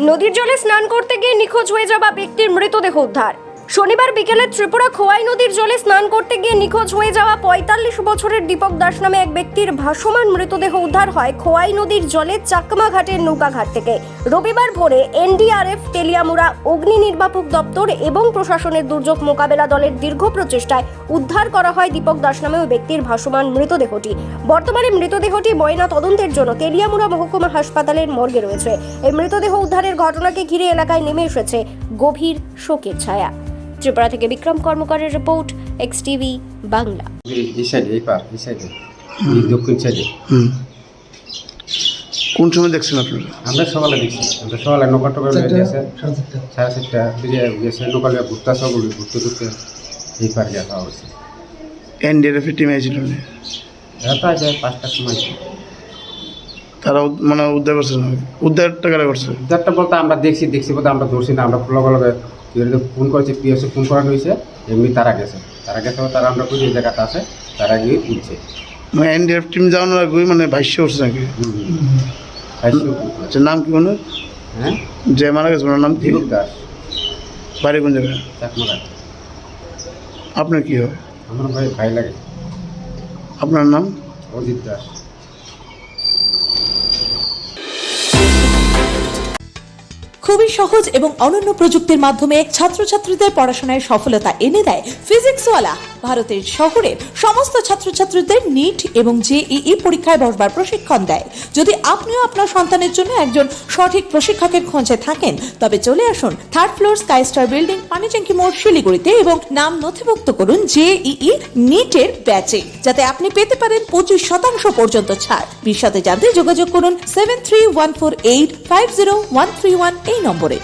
নদীর জলে স্নান করতে গিয়ে নিখোঁজ হয়ে যাওয়া ব্যক্তির মৃতদেহ উদ্ধার। শনিবার বিকেলে ত্রিপুরা খোয়াই নদীর জলে স্নান করতে গিয়ে নিখোঁজ হয়ে যাওয়া পঁয়তাল্লিশ বছরের দীপক দাস নামে এক ব্যক্তির ভাসমান মৃতদেহ উদ্ধার হয় খোয়াই নদীর জলে চাকমা ঘাটের নৌকাঘাট থেকে। রবিবার ভোরে এনডিআরএফ, তেলিয়ামুড়া, অগ্নি নির্বাপক দপ্তর এবং প্রশাসনের দুর্যোগ মোকাবেলা দলের দীর্ঘ প্রচেষ্টায় উদ্ধার করা হয় দীপক দাস নামে ওই ব্যক্তির ভাসমান মৃতদেহটি। বর্তমানে মৃতদেহটি ময়না তদন্তের জন্য তেলিয়ামুড়া মহকুমা হাসপাতালের মর্গে রয়েছে। এই মৃতদেহ উদ্ধারের ঘটনাকে ঘিরে এলাকায় নেমে এসেছে গভীর শোকের ছায়া। ত্রিপুরা থেকে বিক্রম কর্মকারের রিপোর্ট এক্স টিভি বাংলা। দক্ষিণ সাইডে কোন সময় দেখছেন আপনারা আমরা সকালে দেখছি আমরা সকালে নৌকা টোকা গেছে। সাড়ে চারটা দিকে গেছে নৌকা লিয়ে ঘুরতে সবগুলো ঘুরতে ঘুরতে এই পার গিয়ে খাওয়া হয়েছে। এনডিআরএফ এর টিম আইছিল না? পাঁচটার সময় তারা মানে উদ্ধার করছে না। উদ্ধার টাকাটা করছে? উদ্ধারটা বলতে আমরা দেখছি দেখছি বলতে আমরা ধরছি না আমরা লগে লগে ফোন করেছি পিএসে ফোন করানো হয়েছে এমনি তারা গেছে। তারা গেছে তারা আমরা খুঁজে এই জায়গাটা আছে তারা গিয়ে তুলছে মানে এনডিআরএফ টিম যাওয়ানোর আগে মানে ভাষ্য করছে নাকি। আচ্ছা নাম কি মনে হ্যাঁ? যে মারা গেছে ওনার নাম কি? দাস। বাড়ি কোন জায়গায়? আপনার কি হয়? আমার ভাই ভাই লাগে। আপনার নাম? অজিত দাস। খুবই সহজ এবং অনন্য প্রযুক্তির মাধ্যমে ছাত্রছাত্রীদের পড়াশোনায় সফলতা এনে দেয় ফিজিক্সওয়ালা ভারতের শহরের সমস্ত ছাত্রছাত্রীদের নিট এবং জেইই পরীক্ষায় বসবার প্রশিক্ষণ দেয়। যদি আপনিও আপনার সন্তানের জন্য একজন সঠিক প্রশিক্ষকের খোঁজে থাকেন, তবে চলে আসুন third floor sky star building পানিচেঙ্কি মোড় শিলিগুড়িতে এবং নাম নথিভুক্ত করুন জেইই নিটের ব্যাচে, যাতে আপনি পেতে পারেন পঁচিশ শতাংশ পর্যন্ত ছাড়। বিশদে জানতে যোগাযোগ করুন seven three one four eight five zero one three one এই নম্বরে।